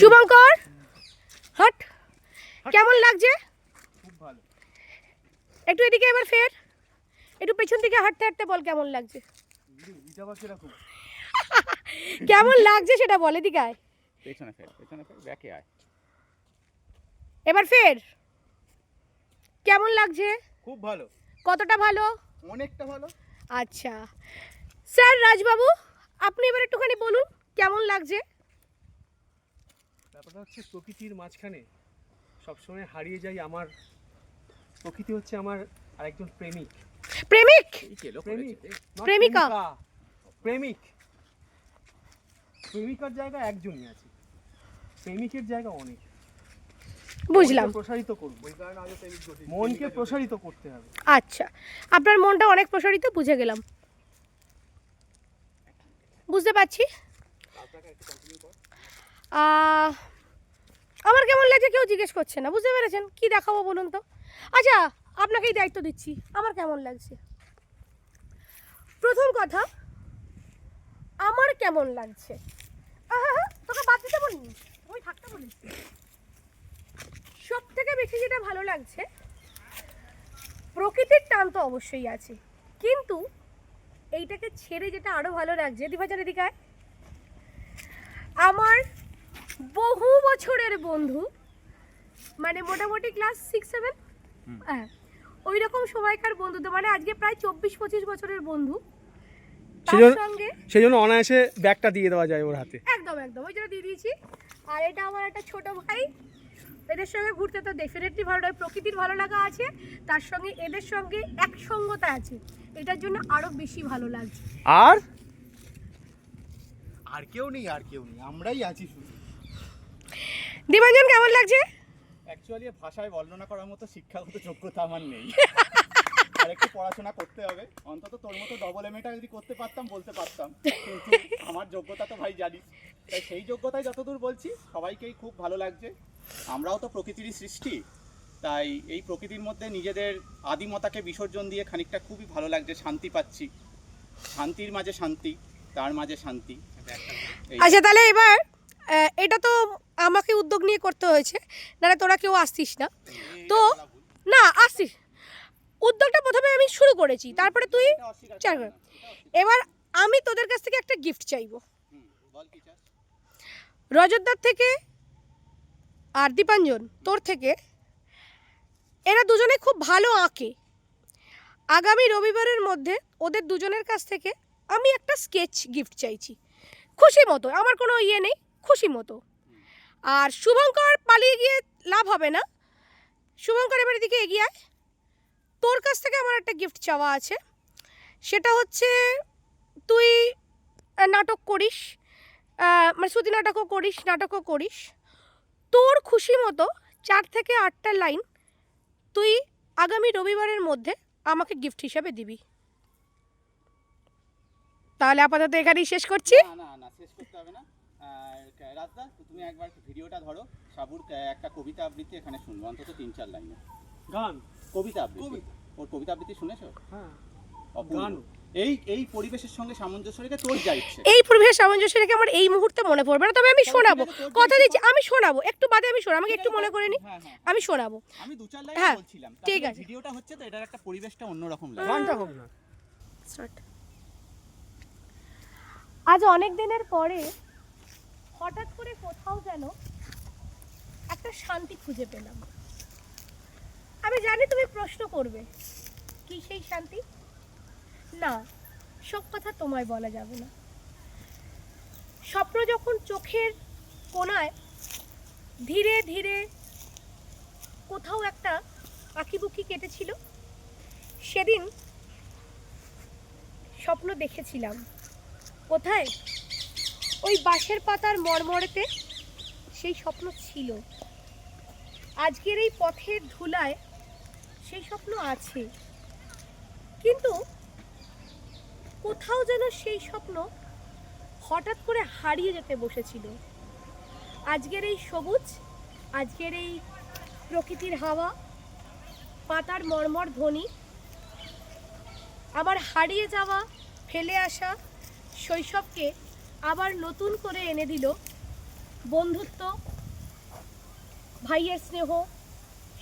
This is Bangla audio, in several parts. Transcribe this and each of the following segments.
শুভঙ্কর হট। কেমন লাগছে? খুব ভালো। একটু এদিকে এবার ফের। একটু পেছন দিকে হাঁটতে হাঁটতে বল কেমন লাগছে। কেমন লাগছে সেটা বলে দিকে আয়। পেছনে ফের পেছনে ফের ব্যাকে আয়। এবার ফের। কেমন লাগছে? খুব ভালো। কতটা ভালো? অনেকটা ভালো। আচ্ছা। স্যার রাজবাবু আপনি এবার একটুখানি বলুন কেমন লাগছে? ব্যাপারটা হচ্ছে প্রকৃতির মাঝখানে সবসময় হারিয়ে যাই আমার প্রকৃতি হচ্ছে আমার আরেকজন প্রেমিক। প্রেমিক? প্রেমিক প্রেমিকা। প্রেমিক প্রেমিকার জায়গা একজনই আছে প্রেমিকের জায়গা অনেক। বুঝলাম। প্রসারিত করব ওই কারণে আগে প্রেমিক করছি মনকে প্রসারিত করতে হবে। আচ্ছা আপনার মনটা অনেক প্রসারিত বুঝে গেলাম। বুঝতে পারছি আহ, আমার কেমন লাগছে কেউ জিজ্ঞেস করছে না, বুঝতে পেরেছেন? কি দেখাবো বলুন তো? আচ্ছা আপনাকেই দায়িত্ব দিচ্ছি, আমার কেমন লাগছে? প্রথম কথা, আমার কেমন লাগছে? তোকে বাদ দিতে বলিনি? ওই থাকতে বলেছি সব থেকে বেশি যেটা ভালো লাগছে, প্রকৃতির টান তো অবশ্যই আছে। কিন্তু এইটাকে ছেড়ে যেটা আরও ভালো লাগছে দিবাচার এদিকে আমার বহু বছরের বন্ধু মানে মোটামুটি ক্লাস সিক্স সেভেন হ্যাঁ। ওই রকম সময়কার বন্ধু তো মানে আজকে প্রায় চব্বিশ পঁচিশ বছরের বন্ধু। তার সঙ্গে সেই জন্য অনায়াসে ব্যাগটা দিয়ে দেওয়া যায় ওর হাতে। একদম একদম ওই জন্য দিয়ে দিয়েছি। আর এটা আমার একটা ছোট ভাই। এদের সঙ্গে ঘুরতে তো ডেফিনেটলি ভালো লাগে প্রকৃতির ভালো লাগা আছে। তার সঙ্গে এদের সঙ্গে একসঙ্গতা আছে। এটার জন্য আরও বেশি ভালো লাগছে। আর? আর কেউ নেই আর কেউ নেই। আমরাই আছি শুধু। দীপাঞ্জন কেমন লাগছে? অ্যাকচুয়ালি ভাষায় বর্ণনা করার মতো শিক্ষাগত যোগ্যতা আমার নেই। আর একটু পড়াশোনা করতে হবে। অন্তত তোর মতো ডবল এমএটা যদি করতে পারতাম বলতে পারতাম। কিন্তু আমার যোগ্যতা তো ভাই জানিস। তাই সেই যোগ্যতায় যতদূর বলছি সবাইকেই খুব ভালো লাগছে। আমরাও তো প্রকৃতিরই সৃষ্টি। তাই এই প্রকৃতির মধ্যে নিজেদের আদিমতাকে বিসর্জন দিয়ে খানিকটা খুবই ভালো লাগছে শান্তি পাচ্ছি। শান্তির মাঝে শান্তি তার মাঝে শান্তি। আচ্ছা তাহলে এবার এটা তো আমাকে উদ্যোগ নিয়ে করতে হয়েছে, নাহলে তোরা কেউ আসতিস না। তো না, আসতিস। উদ্যোগটা প্রথমে আমি শুরু করেছি, তারপরে তুই চার। এবার আমি তোদের কাছ থেকে একটা গিফট চাইব? রজতদার থেকে আর দীপাঞ্জন, তোর থেকে, এরা দুজনে খুব ভালো আঁকে। আগামী রবিবারের মধ্যে ওদের দুজনের কাছ থেকে আমি একটা স্কেচ গিফট চাইছি। খুশি মতো, আমার কোনো ইয়ে নেই, খুশি মতো। আর শুভঙ্কর পালিয়ে গিয়ে লাভ হবে না। শুভঙ্কর, এবার এদিকে এগিয়ে আয়। তোর কাছ থেকে আমার একটা গিফট চাওয়া আছে। সেটা হচ্ছে তুই নাটক করিস মানে শ্রুতি নাটকও করিস নাটকও করিস। তোর খুশি মতো চার থেকে আটটা লাইন তুই আগামী রবিবারের মধ্যে আমাকে গিফট হিসাবে দিবি। তাহলে আপাতত এখানেই শেষ করছি। না না, শেষ করতে হবে না। আর রাজদা তুমি একবার ভিডিওটা ধরো। সাবুর একটা কবিতা আবৃত্তি এখানে শুনব অন্তত তিন চার লাইনে। গান। কবিতা আবৃত্তি। ওর কবিতা আবৃত্তি শুনেছো? হ্যাঁ। গান। এই এই পরিবেশের সঙ্গে সামঞ্জস্য রেখে তোর যা ইচ্ছে। এই পরিবেশ সামঞ্জস্য রেখে আমার এই মুহূর্তে মনে পড়বে না তবে আমি শোনাবো। কথা যা দিচ্ছি আমি শোনাবো। একটু বাদে আমি শোনাবো আমাকে একটু মনে করে নি হ্যাঁ হ্যাঁ। আমি শোনাবো। আমি দু চার লাইন হ্যাঁ, বলছিলাম। ঠিক আছে। ভিডিওটা হচ্ছে তো এটার একটা পরিবেশটা অন্যরকম লাগে। গানটা হোক না। আজ অনেক দিনের পরে হঠাৎ করে কোথাও যেন একটা শান্তি খুঁজে পেলাম। আমি জানি তুমি প্রশ্ন করবে, কি সেই শান্তি? না, সব কথা তোমায় বলা যাবে না। স্বপ্ন যখন চোখের কোনায় ধীরে ধীরে কোথাও একটা আঁকিবুকি কেটেছিল, সেদিন স্বপ্ন দেখেছিলাম। কোথায়? ওই বাঁশের পাতার মরমরেতে সেই স্বপ্ন ছিল। আজকের এই পথের ধুলায় সেই স্বপ্ন আছে। কিন্তু কোথাও যেন সেই স্বপ্ন হঠাৎ করে হারিয়ে যেতে বসেছিল। আজকের এই সবুজ, আজকের এই প্রকৃতির হাওয়া, পাতার মর্মর ধ্বনি, আমার হারিয়ে যাওয়া, ফেলে আসা শৈশবকে আবার নতুন করে এনে দিল বন্ধুত্ব, ভাইয়ের স্নেহ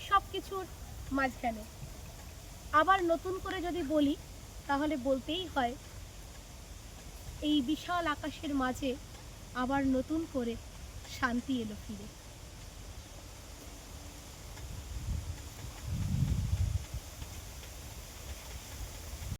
সব কিছুর মাঝখানে। আবার নতুন করে যদি বলি, তাহলে বলতেই হয়, এই বিশাল আকাশের মাঝে আবার নতুন করে শান্তি এলো ফিরে।